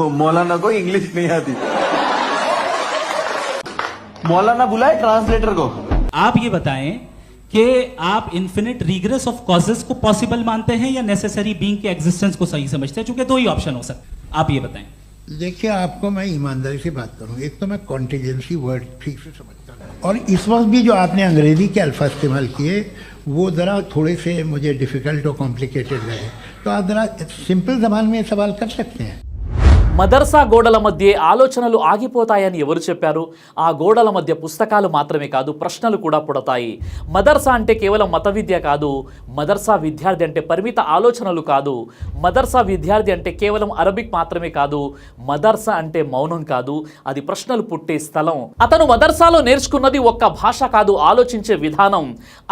मौलाना को इंग्लिश नहीं आती। मौलाना बुलाए ट्रांसलेटर को। आप ये बताएँ कि आप इन्फिनिट रिग्रेस ऑफ़ कॉजेस को पॉसिबल मानते हैं या नेसेसरी बीइंग के एग्जिस्टेंस को सही समझते हैं? चूँकि दो ही ऑप्शन हो सकते आप ये बताएँ। देखिए आपको मैं ईमानदारी से बात करूँ एक तो मैं कॉन्टीजेंसी वर्ड ठीक से समझता हूँ। और इस वक्त भी जो आपने अंग्रेज़ी के अल्फाज इस्तेमाल किए वो ज़रा थोड़े से मुझे डिफ़िकल्ट और कॉम्प्लिकेटेड रहे तो आप ज़रा सिंपल जबान में ये सवाल कर सकते हैं। మదర్సా గోడల మధ్య ఆలోచనలు ఆగిపోతాయని ఎవరు చెప్పారు? ఆ గోడల మధ్య పుస్తకాలు మాత్రమే కాదు ప్రశ్నలు కూడా పుడతాయి. మదర్సా అంటే కేవలం మత విద్య కాదు మదర్సా విద్యార్థి అంటే పరిమిత ఆలోచనలు కాదు. మదర్సా విద్యార్థి అంటే కేవలం అరబిక్ మాత్రమే కాదు మదర్సా అంటే మౌనం కాదు అది ప్రశ్నలు పుట్టే స్థలం. అతను మదర్సాలో నేర్చుకున్నది ఒక్క భాష కాదు ఆలోచించే విధానం.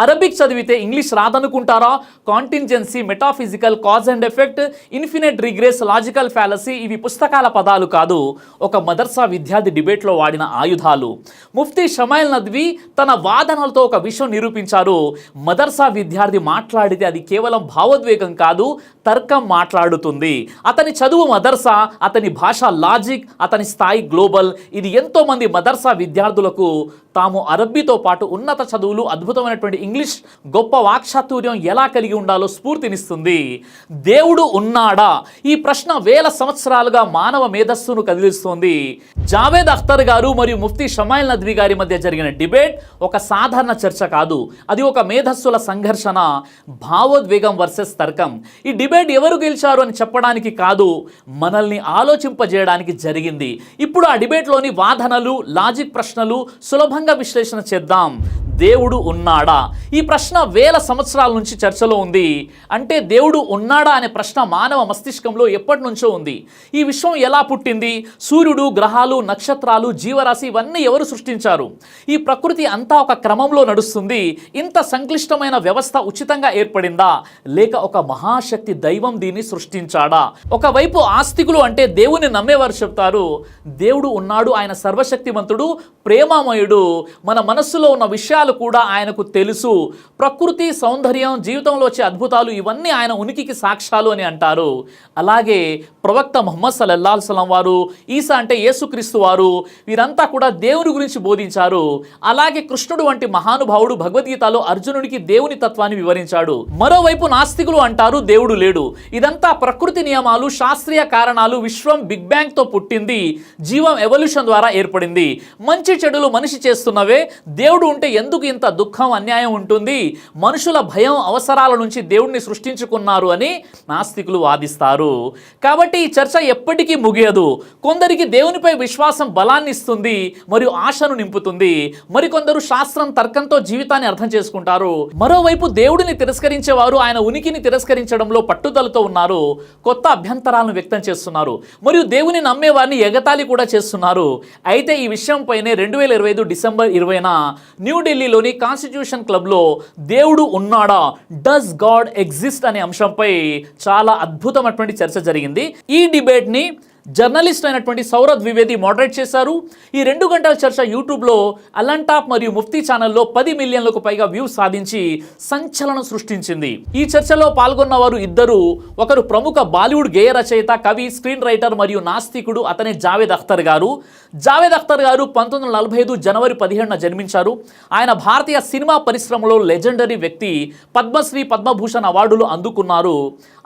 అరబిక్ చదివితే English రాదనుకుంటారా? Contingency metaphysical cause and effect infinite regress logical fallacy ఇవి రకరకాల పదాలు కాదు ఒక మదర్సా విద్యార్థి డిబేట్లో వాడిన ఆయుధాలు. ముఫ్తీ షమైల్ నద్వి తన వాదనలతో ఒక విషయం నిరూపించారు. మదర్సా విద్యార్థి మాట్లాడితే అది కేవలం భావోద్వేగం కాదు తర్కం మాట్లాడుతుంది. అతని చదువు మదర్సా అతని భాష లాజిక్ అతని స్థాయి గ్లోబల్. ఇది ఎంతో మంది మదర్సా విద్యార్థులకు తాము అరబ్బీతో పాటు ఉన్నత చదువులు అద్భుతమైనటువంటి ఇంగ్లీష్ గొప్ప వాక్చాతుర్యం ఎలా కలిగి ఉండాలో స్ఫూర్తినిస్తుంది. దేవుడు ఉన్నాడా? ఈ ప్రశ్న వేల సంవత్సరాలుగా మానవ మేధస్సును కదిలిస్తోంది. జావేద్ అఖ్తర్ గారు మరియు ముఫ్తీ షమాయిల్ నద్వి గారి మధ్య జరిగిన డిబేట్ ఒక సాధారణ చర్చ కాదు. అది ఒక మేధస్సుల సంఘర్షణ భావోద్వేగం వర్సెస్ తర్కం. ఈ డిబేట్ ఎవరు గెలిచారు అని చెప్పడానికి కాదు మనల్ని ఆలోచింపజేయడానికి జరిగింది. ఇప్పుడు ఆ డిబేట్లోని వాదనలు లాజిక్ ప్రశ్నలు సులభంగా విశ్లేషణ చేద్దాం. దేవుడు ఉన్నాడా? ఈ ప్రశ్న వేల సంవత్సరాల నుంచి చర్చలో ఉంది. అంటే దేవుడు ఉన్నాడా అనే ప్రశ్న మానవ మస్తిష్కంలో ఎప్పటి నుంచో ఉంది. ఈ విశ్వం ఎలా పుట్టింది? సూర్యుడు గ్రహాలు నక్షత్రాలు జీవరాశి ఇవన్నీ ఎవరు సృష్టించారు? ఈ ప్రకృతి అంతా ఒక క్రమంలో నడుస్తుంది. ఇంత సంక్లిష్టమైన వ్యవస్థ ఉచితంగా ఏర్పడిందా? లేక ఒక మహాశక్తి దైవం దీన్ని సృష్టించాడా? ఒకవైపు ఆస్తికులు అంటే దేవుని నమ్మేవారు చెప్తారు. దేవుడు ఉన్నాడు ఆయన సర్వశక్తివంతుడు ప్రేమామయుడు. మన మనస్సులో ఉన్న విషయాలు కూడా ఆయనకు తెలుసు. ప్రకృతి సౌందర్యం జీవితంలో వచ్చే అద్భుతాలు ఇవన్నీ ఆయన ఉనికికి సాక్ష్యాలు అని అంటారు. అలాగే ప్రవక్త మొహమ్మద్ సల్లల్లా సలం వారు ఈసా అంటే యేసుక్రీస్తు వారు వీరంతా కూడా దేవుని గురించి బోధించారు. అలాగే కృష్ణుడు వంటి మహానుభావుడు భగవద్గీతలో అర్జునుడికి దేవుని తత్వాన్ని వివరించాడు. మరోవైపు నాస్తికులు అంటారు దేవుడు లేడు. ఇదంతా ప్రకృతి నియమాలు శాస్త్రీయ కారణాలు విశ్వం బిగ్ బ్యాంగ్తో పుట్టింది. జీవం ఎవల్యూషన్ ద్వారా ఏర్పడింది. మంచి చెడులు మనిషి చేస్తున్నవే దేవుడు ఉంటే ఎందుకు ఇంత దుఃఖం అన్యాయం ఉంటుంది? మనుషుల భయం అవసరాల నుంచి దేవుడిని సృష్టించుకున్నారు అని నాస్తికులు వాదిస్తారు. కాబట్టి ఈ చర్చ ఎప్పటికీ ముగియదు. కొందరికి దేవునిపై విశ్వాసం బలాన్ని ఇస్తుంది మరియు ఆశను నింపుతుంది. మరికొందరు శాస్త్రం తర్కంతో జీవితాన్ని అర్థం చేసుకుంటారు. మరోవైపు దేవుడిని తిరస్కరించేవారు ఆయన ఉనికిని తిరస్కరించడంలో పట్టుదలతో ఉన్నారు. కొత్త అభ్యంతరాలను వ్యక్తం చేస్తున్నారు. మరియు దేవుని నమ్మేవారిని ఎగతాళి కూడా చేస్తున్నారు. అయితే ఈ విషయంపైనే రెండు వేల ఇరవై ఐదు డిసెంబర్ ఇరవైన న్యూఢిల్లీలోని కాన్స్టిట్యూషన్ క్లబ్లో దేవుడు ఉన్నాడా? డస్ గాడ్ ఎగ్జిస్ట్ అనే అంశంపై చాలా అద్భుతమైనటువంటి చర్చ జరిగింది. ఈ డిబేట్ని జర్నలిస్ట్ అయినటువంటి సౌరద్ ద్వివేది మోడరేట్ చేశారు. ఈ రెండు గంటల చర్చ యూట్యూబ్లో అలంటాప్ మరియు ముఫ్తీ ఛానల్లో పది మిలియన్లకు పైగా వ్యూస్ సాధించి సంచలనం సృష్టించింది. ఈ చర్చలో పాల్గొన్న వారు ఇద్దరు ఒకరు ప్రముఖ బాలీవుడ్ గేయ రచయిత కవి స్క్రీన్ రైటర్ మరియు నాస్తికుడు అతనే జావేద్ అఖ్తర్ గారు. జావేద్ అఖ్తర్ గారు పంతొమ్మిది వందల నలభై ఐదు జనవరి పదిహేడున జన్మించారు. ఆయన భారతీయ సినిమా పరిశ్రమలో లెజెండరీ వ్యక్తి పద్మశ్రీ పద్మభూషణ్ అవార్డులు అందుకున్నారు.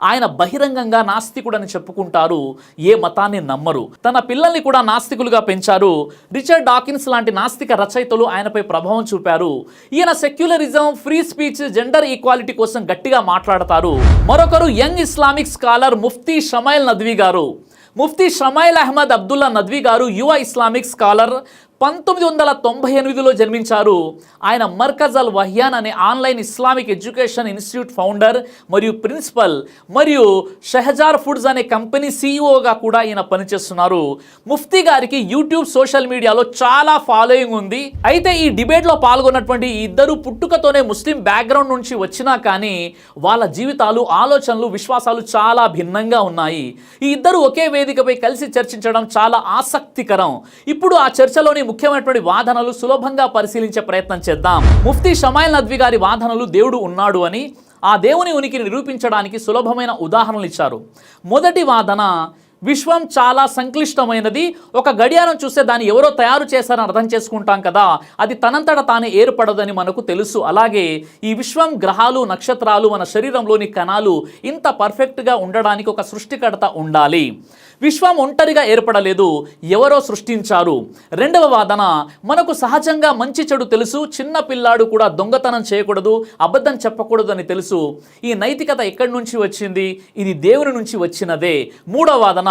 ఆయన బహిరంగంగా నాస్తికుడని చెప్పుకుంటారు. ఏ మతాన్ని నమ్మరు. తన పిల్లల్ని కూడా నాస్తికులుగా పెంచారు. రిచర్డ్ డాకిన్స్ లాంటి నాస్తిక రచయితలు ఆయనపై ప్రభావం చూపారు. ఈయన secularism free speech gender equality కోసం గట్టిగా మాట్లాడతారు. మరొకరు young Islamic scholar Mufti Shamail Nadwi గారు. ముఫ్తీ షమైల్ అహ్మద్ అబ్దుల్లా నద్వీ గారు యువ ఇస్లామిక్ స్కాలర్. పంతొమ్మిది వందల తొంభై ఎనిమిదిలో జన్మించారు ఆయన మర్కజ్ అల్ వహ్యాన్ అనే online Islamic education institute founder మరియు ప్రిన్సిపల్ మరియు షెహజార్ ఫుడ్స్ అనే కంపెనీ సీఈఓగా కూడా ఈయన పనిచేస్తున్నారు. ముఫ్తీ గారికి యూట్యూబ్ సోషల్ మీడియాలో చాలా ఫాలోయింగ్ ఉంది. అయితే ఈ డిబేట్లో పాల్గొన్నటువంటి ఇద్దరు పుట్టుకతోనే ముస్లిం బ్యాక్గ్రౌండ్ నుంచి వచ్చినా కానీ వాళ్ళ జీవితాలు ఆలోచనలు విశ్వాసాలు చాలా భిన్నంగా ఉన్నాయి. ఈ ఇద్దరు ఒకే వేదికపై కలిసి చర్చించడం చాలా ఆసక్తికరం. ఇప్పుడు ఆ చర్చలోని ముఖ్యమైనటువంటి వాదనలు సులభంగా పరిశీలించే ప్రయత్నం చేద్దాం. ముఫ్తీ షమాయిల్ నద్వి గారి వాదనలు దేవుడు ఉన్నాడు అని ఆ దేవుని ఉనికిని నిరూపించడానికి సులభమైన ఉదాహరణలు ఇచ్చారు. మొదటి వాదన విశ్వం చాలా సంక్లిష్టమైనది ఒక గడియారం చూస్తే దాన్ని ఎవరో తయారు చేశారని అర్థం చేసుకుంటాం కదా అది తనంతట తానే ఏర్పడదని మనకు తెలుసు. అలాగే ఈ విశ్వం గ్రహాలు నక్షత్రాలు మన శరీరంలోని కణాలు ఇంత పర్ఫెక్ట్గా ఉండడానికి ఒక సృష్టికర్త ఉండాలి. విశ్వం ఒంటరిగా ఏర్పడలేదు ఎవరో సృష్టించారు. రెండవ వాదన మనకు సహజంగా మంచి చెడు తెలుసు చిన్న పిల్లాడు కూడా దొంగతనం చేయకూడదు అబద్ధం చెప్పకూడదు అని తెలుసు. ఈ నైతికత ఎక్కడి నుంచి వచ్చింది? ఇది దేవుని నుంచి వచ్చినదే. మూడవ వాదన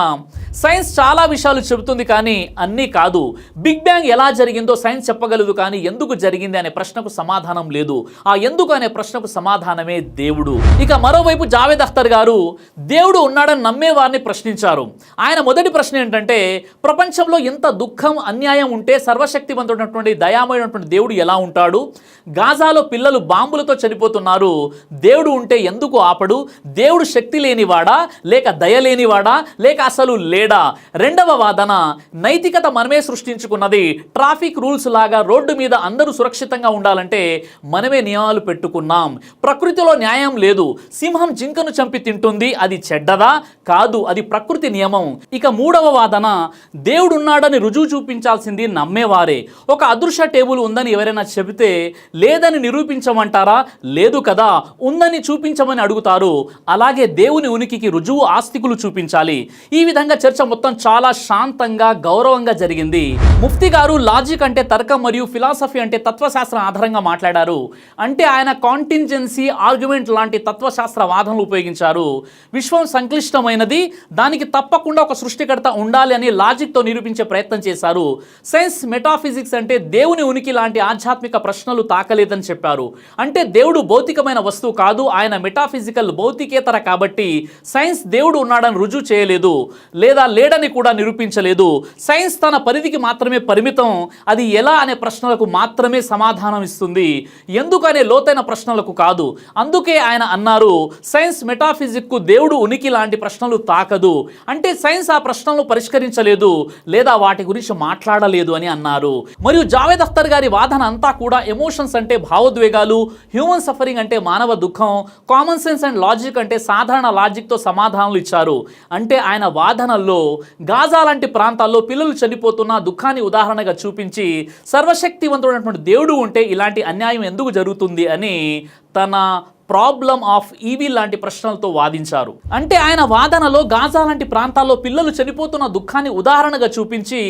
సైన్స్ చాలా విషయాలు చెబుతుంది కానీ అన్నీ కాదు. బిగ్ బ్యాంగ్ ఎలా జరిగిందో సైన్స్ చెప్పగలదు కానీ ఎందుకు జరిగింది అనే ప్రశ్నకు సమాధానం లేదు. ఆ ఎందుకు అనే ప్రశ్నకు సమాధానమే దేవుడు. ఇక మరోవైపు జావేద్ అఖ్తర్ గారు దేవుడు ఉన్నాడని నమ్మే వారిని ప్రశ్నించారు. ఆయన మొదటి ప్రశ్న ఏంటంటే ప్రపంచంలో ఎంత దుఃఖం అన్యాయం ఉంటే సర్వశక్తివంతుడైనటువంటి దయామయుడైనటువంటి దేవుడు ఎలా ఉంటాడు? గాజాలో పిల్లలు బాంబులతో చనిపోతున్నారు. దేవుడు ఉంటే ఎందుకు ఆపడు? దేవుడు శక్తి లేనివాడా? లేక దయ లేనివాడా? లేక అసలు లేడా? రెండవ వాదన నైతికత మనమే సృష్టించుకున్నది. ట్రాఫిక్ రూల్స్ లాగా రోడ్డు మీద అందరూ సురక్షితంగా ఉండాలంటే మనమే నియమాలు పెట్టుకున్నాం. ప్రకృతిలో న్యాయం లేదు. సింహం జింకను చంపి తింటుంది. అది చెడ్డదా? కాదు అది ప్రకృతి నియమం. ఇక మూడవ వాదన దేవుడున్నాడని రుజువు చూపించాల్సింది నమ్మేవారే. ఒక అదృశ్య టేబుల్ ఉందని ఎవరైనా చెబితే లేదని నిరూపించమంటారా? లేదు కదా. ఉందని చూపించమని అడుగుతారు. అలాగే దేవుని ఉనికికి రుజువు ఆస్తికులు చూపించాలి. ఈ విధంగా చర్చ మొత్తం చాలా శాంతంగా గౌరవంగా జరిగింది. ముఫ్తి గారు లాజిక్ అంటే తర్కం మరియు ఫిలాసఫీ అంటే తత్వశాస్త్రం ఆధారంగా మాట్లాడారు. అంటే ఆయన కాంటింజెన్సీ ఆర్గ్యుమెంట్ లాంటి తత్వశాస్త్ర వాదనలు ఉపయోగించారు. విశ్వం సంక్లిష్టమైనది దానికి తప్పకుండా ఒక సృష్టికర్త ఉండాలి అని లాజిక్తో నిరూపించే ప్రయత్నం చేశారు. సైన్స్ మెటాఫిజిక్స్ అంటే దేవుని ఉనికి లాంటి ఆధ్యాత్మిక ప్రశ్నలు తాకలేదని చెప్పారు. అంటే దేవుడు భౌతికమైన వస్తువు కాదు ఆయన మెటాఫిజికల్ భౌతికేతర కాబట్టి సైన్స్ దేవుడు ఉన్నాడని రుజువు చేయలేదు లేదా లేడని కూడా నిరూపించలేదు. సైన్స్ తన పరిధికి మాత్రమే పరిమితం అది ఎలా అనే ప్రశ్నలకు మాత్రమే సమాధానం ఇస్తుంది. ఎందుకనే లోతైన ప్రశ్నలకు కాదు. అందుకే ఆయన అన్నారు సైన్స్ మెటాఫిజిక్కు దేవుడు ఉనికి లాంటి ప్రశ్నలు తాకదు. అంటే సైన్స్ ఆ ప్రశ్నలను పరిష్కరించలేదు లేదా వాటి గురించి మాట్లాడలేదు అని అన్నారు. మరియు జావేద్ అఖ్తర్ గారి వాదన అంతా కూడా ఎమోషన్స్ అంటే భావోద్వేగాలు హ్యూమన్ సఫరింగ్ అంటే మానవ దుఃఖం కామన్ సెన్స్ అండ్ లాజిక్ అంటే సాధారణ లాజిక్తో సమాధానాలు ఇచ్చారు. అంటే ఆయన వాదనల్లో గాజా లాంటి ప్రాంతాల్లో పిల్లలు చనిపోతున్న దుఃఖాన్ని ఉదాహరణగా చూపించి సర్వశక్తివంతుడైనటువంటి దేవుడు ఉంటే ఇలాంటి అన్యాయం ఎందుకు జరుగుతుంది అని తన ప్రాబ్లం ఆఫ్ ఈవీ లాంటి ప్రశ్నలతో వాదించారు. అంటే ఆయన వాదనలో గాజా లాంటి ప్రాంతాల్లో పిల్లలు చనిపోతున్న దుఃఖాన్ని ఉదాహరణగా చూపించి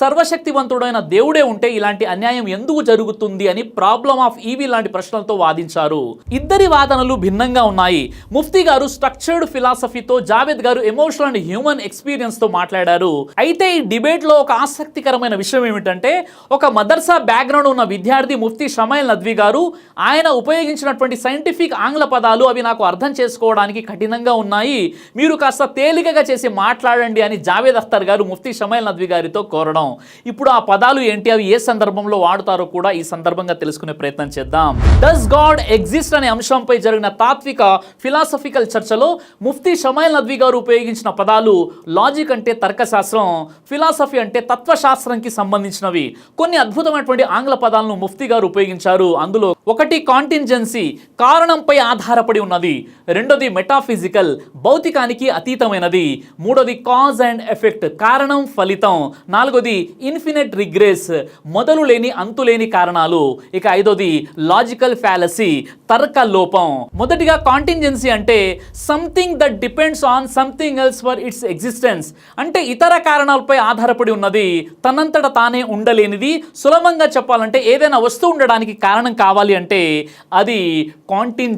సర్వశక్తివంతుడైన దేవుడే ఉంటే ఇలాంటి అన్యాయం ఎందుకు జరుగుతుంది అని ప్రాబ్లం ఆఫ్ ఈవీ లాంటి ప్రశ్నలతో వాదించారు. ఇద్దరి వాదనలు భిన్నంగా ఉన్నాయి. ముఫ్తీ గారు స్ట్రక్చర్డ్ ఫిలాసఫీతో జావేద్ గారు ఎమోషనల్ అండ్ హ్యూమన్ ఎక్స్పీరియన్స్తో మాట్లాడారు. అయితే ఈ డిబేట్లో ఒక ఆసక్తికరమైన విషయం ఏమిటంటే ఒక మదర్సా బ్యాక్గ్రౌండ్ ఉన్న విద్యార్థి ముఫ్తీ షమైల్ నద్వి గారు ఆయన ఉపయోగించినటువంటి సైంటిఫిక్ ఆంగ్ల పదాలు అవి నాకు అర్థం చేసుకోవడానికి కఠినంగా ఉన్నాయి. మీరు కాస్త తేలికగా చేసి మాట్లాడండి అని జావేద్ అఖ్తర్ గారు ముఫ్తీ షమైల్ నద్వి గారితో కోరడం. ఇప్పుడు ఆ పదాలు ఏంటి? అవి ఏ సందర్భంలో వాడుతారో కూడా ఈ సందర్భంగా తెలుసుకునే ప్రయత్నం చేద్దాం. డస్ గాడ్ ఎగ్జిస్ట్ అనే అంశంపై జరిగిన తాత్విక ఫిలాసఫికల్ చర్చలో ముఫ్తీ షమైల్ నద్వి గారు ఉపయోగించిన పదాలు లాజిక్ అంటే తర్కశాస్త్రం ఫిలాసఫీ అంటే తత్వశాస్త్రంకి సంబంధించినవి. కొన్ని అద్భుతమైనటువంటి ఆంగ్ల పదాలను ముఫ్తీ గారు ఉపయోగించారు. అందులో ఒకటి కాంటింజెన్సీ కారణంపై ఆధారపడి ఉన్నది. రెండోది మెటాఫిజికల్ భౌతికానికి అతీతమైనది. మూడోది కాజ్ అండ్ ఎఫెక్ట్ కారణం ఫలితం. నాలుగోది ఇన్ఫినిట్ రిగ్రెస్ మొదలు లేని అంతులేని కారణాలు. ఇక ఐదోది లాజికల్ ఫ్యాలసీ తర్క లోపం. మొదటిగా కాంటింజెన్సీ అంటే something that depends on something else for its existence అంటే ఇతర కారణాలపై ఆధారపడి ఉన్నది. తనంతట తానే ఉండలేనిది. సులభంగా చెప్పాలంటే ఏదైనా వస్తువు ఉండడానికి కారణం కావాలి అంటే అది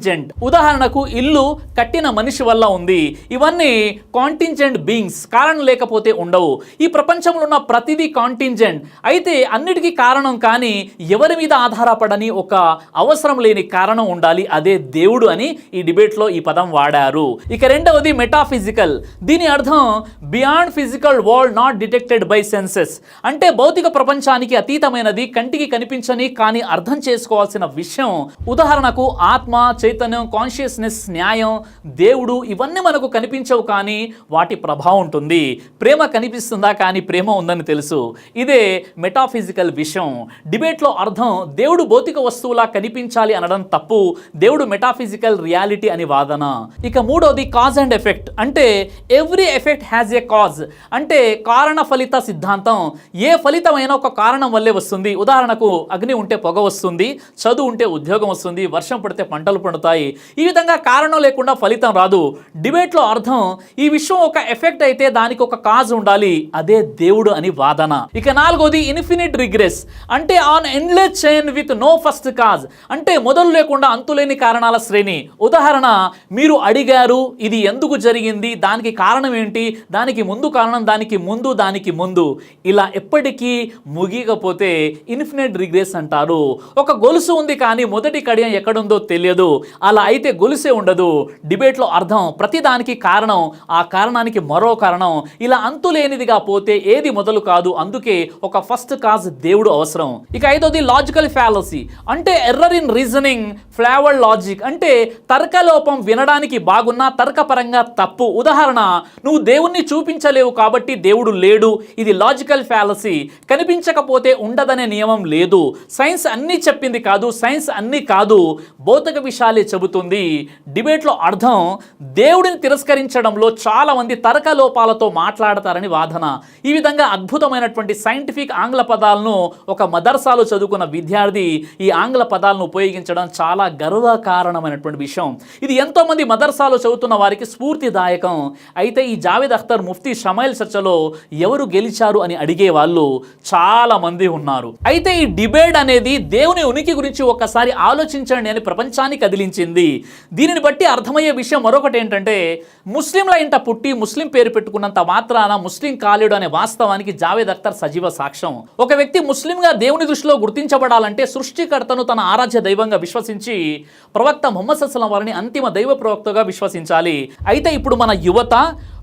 కాంటింజెంట్ ఉదాహరణకు ఇల్లు కట్టిన మనిషి వల్ల ఉంది. ఇవన్నీ కాంటింజెంట్ బీయింగ్స్ కారణం లేకపోతే ఉండవు. ఈ ప్రపంచంలో ఉన్న ప్రతిదీ కాంటింజెంట్ అయితే అన్నిటికీ కారణం కానీ ఎవరి మీద ఆధారపడని ఒక అవసరం లేని కారణం ఉండాలి. అదే దేవుడు అని ఈ డిబేట్లో ఈ పదం వాడారు. ఇక రెండవది మెటాఫిజికల్ దీని అర్థం beyond physical world not detected by senses అంటే భౌతిక ప్రపంచానికి అతీతమైనది కంటికి కనిపించని కానీ అర్థం చేసుకోవాల్సిన విషయం. ఉదాహరణకు ఆత్మ చైతన్య చైతన్యం కాన్షియస్నెస్ న్యాయం దేవుడు ఇవన్నీ మనకు కనిపించవు కానీ వాటి ప్రభావం ఉంటుంది. ప్రేమ కనిపిస్తుందా కానీ ప్రేమ ఉందని తెలుసు. ఇదే మెటాఫిజికల్ విషయం. డిబేట్లో అర్థం దేవుడు భౌతిక వస్తువులా కనిపించాలి అనడం తప్పు. దేవుడు మెటాఫిజికల్ రియాలిటీ అని వాదన. ఇక మూడోది కాజ్ అండ్ ఎఫెక్ట్ అంటే every effect has a cause అంటే కారణ ఫలిత సిద్ధాంతం. ఏ ఫలితమైన ఒక కారణం వల్లే వస్తుంది. ఉదాహరణకు అగ్ని ఉంటే పొగ వస్తుంది చదువు ఉంటే ఉద్యోగం వస్తుంది వర్షం పడితే పంటలు పడతాయి. ఈ విధంగా కారణం లేకుండా ఫలితం రాదు. డిబేట్లో అర్థం ఈ విషయం ఒక ఎఫెక్ట్ అయితే దానికి ఒక కాజ్ ఉండాలి. అదే దేవుడు అని వాదన. ఇక నాలుగోది ఇన్ఫినిట్ రిగ్రెస్. అంటే an endless chain with no first cause. అంటే మొదలు లేకుండా అంతులేని కారణాల శ్రేణి. ఉదాహరణ మీరు అడిగారు ఇది ఎందుకు జరిగింది? దానికి కారణం ఏంటి? దానికి ముందు కారణం దానికి ముందు దానికి ముందు. ఇలా ఎప్పటికీ ముగియకపోతే ఇన్ఫినిట్ రిగ్రెస్ అంటారు. ఒక గొలుసు ఉంది కానీ మొదటి కడియం ఎక్కడుందో తెలియదు. అలా అయితే గొలుసే ఉండదు. డిబేట్లో అర్థం ప్రతిదానికి కారణం ఆ కారణానికి మరో కారణం. ఇలా అంతులేనిదిగా పోతే ఏది మొదలు కాదు అందుకే ఒక ఫస్ట్ కాజ్ దేవుడు అవసరం. ఇక ఐదోది లాజికల్ ఫ్యాలసీ అంటే error in reasoning flavour logic అంటే తర్కలోపం వినడానికి బాగున్నా తర్కపరంగా తప్పు. ఉదాహరణ నువ్వు దేవుణ్ణి చూపించలేవు కాబట్టి దేవుడు లేడు. ఇది లాజికల్ ఫ్యాలసీ కనిపించకపోతే ఉండదనే నియమం లేదు. సైన్స్ అన్నీ చెప్పింది కాదు సైన్స్ అన్నీ కాదు. భౌతిక విషయాలు చెబుతుంది. డిబేట్లో అర్థం దేవుడిని తిరస్కరించడంలో చాలా మంది తర్క లోపాలతో మాట్లాడతారని వాదన. ఈ విధంగా అద్భుతమైనటువంటి సైంటిఫిక్ ఆంగ్ల పదాలను ఒక మదర్సాలో చదువుకున్న విద్యార్థి ఈ ఆంగ్ల పదాలను ఉపయోగించడం చాలా గర్వకారణమైనటువంటి విషయం. ఇది ఎంతో మంది మదర్సాలో చదువుతున్న వారికి స్ఫూర్తిదాయకం. అయితే ఈ జావేద్ అఖ్తర్ ముఫ్తీ షమైల్ చర్చలో ఎవరు గెలిచారు అని అడిగే వాళ్ళు చాలా మంది ఉన్నారు. అయితే ఈ డిబేట్ అనేది దేవుని ఉనికి గురించి ఒక్కసారి ఆలోచించండి అని ప్రపంచాన్ని కదిలించింది దీనిని బట్టి అర్థమయ్యే విషయం మరొకటి ఏంటంటే ముస్లింల ఇంట పుట్టి ముస్లిం పేరు పెట్టుకున్నంత మాత్రాన ముస్లిం కాలేడు అనే వాస్తవానికి జావేద్ అఖ్తర్ సజీవ సాక్ష్యం. ఒక వ్యక్తి ముస్లింగా దేవుని దృష్టిలో గుర్తించబడాలంటే సృష్టికర్తను తన ఆరాధ్య దైవంగా విశ్వసించి ప్రవక్త ముహమ్మద్ అస్సలం వారిని అంతిమ దైవ ప్రవక్తగా విశ్వసించాలి. అయితే ఇప్పుడు మన యువత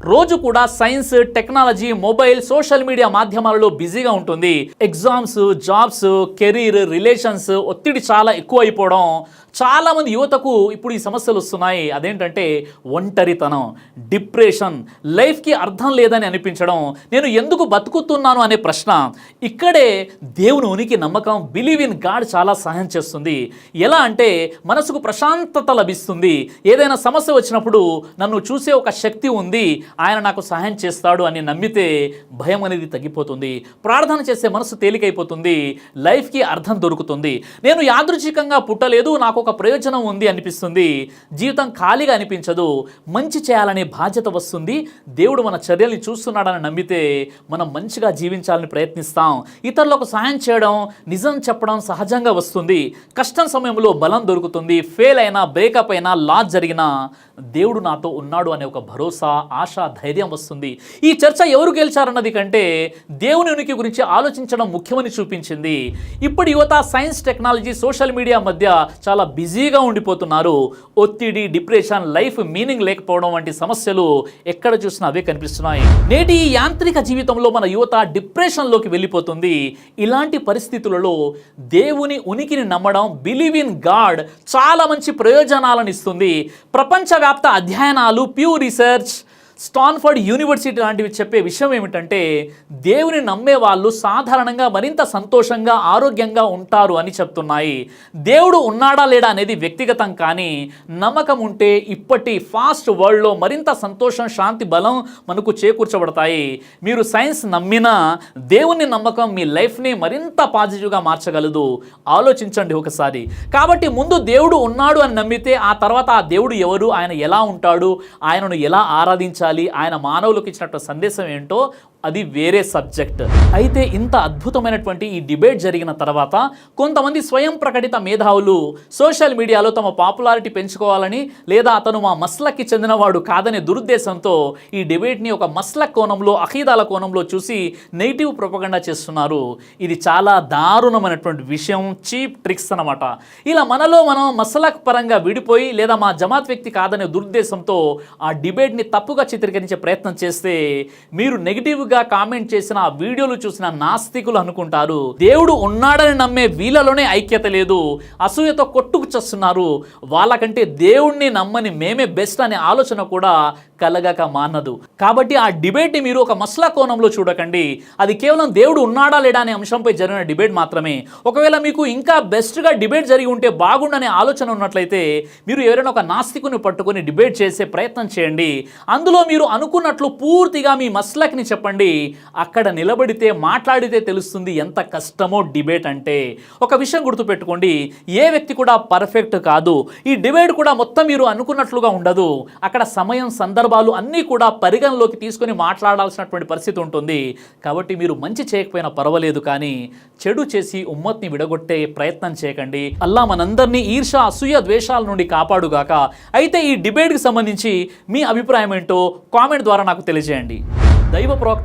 రోజు కూడా science technology mobile social media మాధ్యమాలలో బిజీగా ఉంటుంది. ఎగ్జామ్స్ జాబ్స్ కెరీర్ రిలేషన్స్ ఒత్తిడి చాలా ఎక్కువ అయిపోవడం చాలామంది యువతకు ఇప్పుడు ఈ సమస్యలు వస్తున్నాయి. అదేంటంటే ఒంటరితనం డిప్రెషన్ లైఫ్కి అర్థం లేదని అనిపించడం నేను ఎందుకు బతుకుతున్నాను అనే ప్రశ్న. ఇక్కడే దేవుని ఉనికి నమ్మకం బిలీవ్ ఇన్ గాడ్ చాలా సహాయం చేస్తుంది. ఎలా అంటే మనసుకు ప్రశాంతత లభిస్తుంది. ఏదైనా సమస్య వచ్చినప్పుడు నన్ను చూసే ఒక శక్తి ఉంది. ఆయన నాకు సహాయం చేస్తాడు అని నమ్మితే భయం అనేది తగ్గిపోతుంది. ప్రార్థన చేసే మనసు తేలికైపోతుంది. లైఫ్కి అర్థం దొరుకుతుంది. నేను యాదృచ్ఛికంగా పుట్టలేదు నాకు ఒక ప్రయోజనం ఉంది అనిపిస్తుంది. జీవితం ఖాళీగా అనిపించదు. మంచి చేయాలనే బాధ్యత వస్తుంది. దేవుడు మన చర్యల్ని చూస్తున్నాడని నమ్మితే మనం మంచిగా జీవించాలని ప్రయత్నిస్తాం. ఇతరులకు సహాయం చేయడం నిజం చెప్పడం సహజంగా వస్తుంది. కష్టం సమయంలో బలం దొరుకుతుంది. ఫెయిల్ అయినా బ్రేకప్ అయినా లాస్ జరిగినా దేవుడు నాతో ఉన్నాడు అనే ఒక భరోసా ఆశ ధైర్యం వస్తుంది. ఈ చర్చ ఎవరు గెలిచారన్నది కంటే దేవుని ఉనికి గురించి ఆలోచించడం ముఖ్యమని చూపించింది. ఇప్పుడు యువత సైన్స్ టెక్నాలజీ సోషల్ మీడియా మధ్య చాలా బిజీగా ఉండిపోతున్నారు. ఒత్తిడి డిప్రెషన్ లైఫ్ మీనింగ్ లేకపోవడం వంటి సమస్యలు ఎక్కడ చూసినా అవే కనిపిస్తున్నాయి. నేటి ఈ యాంత్రిక జీవితంలో మన యువత డిప్రెషన్లోకి వెళ్ళిపోతుంది. ఇలాంటి పరిస్థితులలో దేవుని ఉనికిని నమ్మడం బిలీవ్ ఇన్ గాడ్ చాలా మంచి ప్రయోజనాలను ఇస్తుంది. ప్రపంచ ప్రపంచవ్యాప్త అధ్యయనాలు ప్యూ రీసెర్చ్ స్టాన్ఫర్డ్ యూనివర్సిటీ లాంటివి చెప్పే విషయం ఏమిటంటే దేవుని నమ్మే వాళ్ళు సాధారణంగా మరింత సంతోషంగా ఆరోగ్యంగా ఉంటారు అని చెప్తున్నాయి. దేవుడు ఉన్నాడా లేడా అనేది వ్యక్తిగతం కానీ నమ్మకం ఉంటే ఇప్పటి ఫాస్ట్ వరల్డ్లో మరింత సంతోషం శాంతి బలం మనకు చేకూర్చబడతాయి. మీరు సైన్స్ నమ్మినా దేవుని నమ్మకం మీ లైఫ్ని మరింత పాజిటివ్గా మార్చగలదు. ఆలోచించండి ఒకసారి. కాబట్టి ముందు దేవుడు ఉన్నాడు అని నమ్మితే ఆ తర్వాత ఆ దేవుడు ఎవరు ఆయన ఎలా ఉంటాడు ఆయనను ఎలా ఆరాధించాలి ఆయన మానవులకు ఇచ్చినట్టు సందేశం ఏంటో అది వేరే సబ్జెక్ట్. అయితే ఇంత అద్భుతమైనటువంటి ఈ డిబేట్ జరిగిన తర్వాత కొంతమంది స్వయం ప్రకటిత మేధావులు సోషల్ మీడియాలో తమ పాపులారిటీ పెంచుకోవాలని లేదా అతను మా మస్లక్కి చెందినవాడు కాదనే దురుద్దేశంతో ఈ డిబేట్ని ఒక మస్లక్ కోణంలో అఖీదాల కోణంలో చూసి నెగిటివ్ ప్రొపగండా చేస్తున్నారు. ఇది చాలా దారుణమైనటువంటి విషయం చీప్ ట్రిక్స్ అన్నమాట. ఇలా మనలో మనం మసలక్ పరంగా విడిపోయి లేదా మా జమాత్ వ్యక్తి కాదనే దురుద్దేశంతో ఆ డిబేట్ని తప్పుగా చిత్రీకరించే ప్రయత్నం చేస్తే మీరు నెగిటివ్గా గా కామెంట్ చేసిన ఆ వీడియోలు చూసిన నాస్తికులు అనుకుంటారు. దేవుడు ఉన్నాడని నమ్మే వీళ్ళలోనే ఐక్యత లేదు. అసూయతో కొట్టుకు చస్తున్నారు. వాళ్ళకంటే దేవుణ్ణి నమ్మని మేమే బెస్ట్ అనే ఆలోచన కూడా కలగక మానదు. కాబట్టి ఆ డిబేట్ని మీరు ఒక మస్లా కోణంలో చూడకండి. అది కేవలం దేవుడు ఉన్నాడా లేడా అనే అంశంపై జరిగిన డిబేట్ మాత్రమే. ఒకవేళ మీకు ఇంకా బెస్ట్గా డిబేట్ జరిగి ఉంటే బాగుండనే ఆలోచన ఉన్నట్లయితే మీరు ఎవరైనా ఒక నాస్తికుని పట్టుకొని డిబేట్ చేసే ప్రయత్నం చేయండి. అందులో మీరు అనుకున్నట్లు పూర్తిగా మీ మస్లక్ని చెప్పండి. అక్కడ నిలబడితే మాట్లాడితే తెలుస్తుంది ఎంత కష్టమో డిబేట్ అంటే. ఒక విషయం గుర్తుపెట్టుకోండి ఏ వ్యక్తి కూడా పర్ఫెక్ట్ కాదు. ఈ డిబేట్ కూడా మొత్తం మీరు అనుకున్నట్లుగా ఉండదు. అక్కడ సమయం సందర్భాలు అన్నీ కూడా పరిగణలోకి తీసుకొని మాట్లాడాల్సినటువంటి పరిస్థితి ఉంటుంది. కాబట్టి మీరు మంచి చేయకపోయినా పర్వాలేదు కానీ చెడు చేసి ఉమ్మత్ని విడగొట్టే ప్రయత్నం చేయకండి. అల్లా మనందరినీ ఈర్ష అసూయ ద్వేషాల నుండి కాపాడుగాక. అయితే ఈ డిబేట్కి సంబంధించి మీ అభిప్రాయం ఏంటో కామెంట్ ద్వారా నాకు తెలియజేయండి. దైవ ప్రవక్త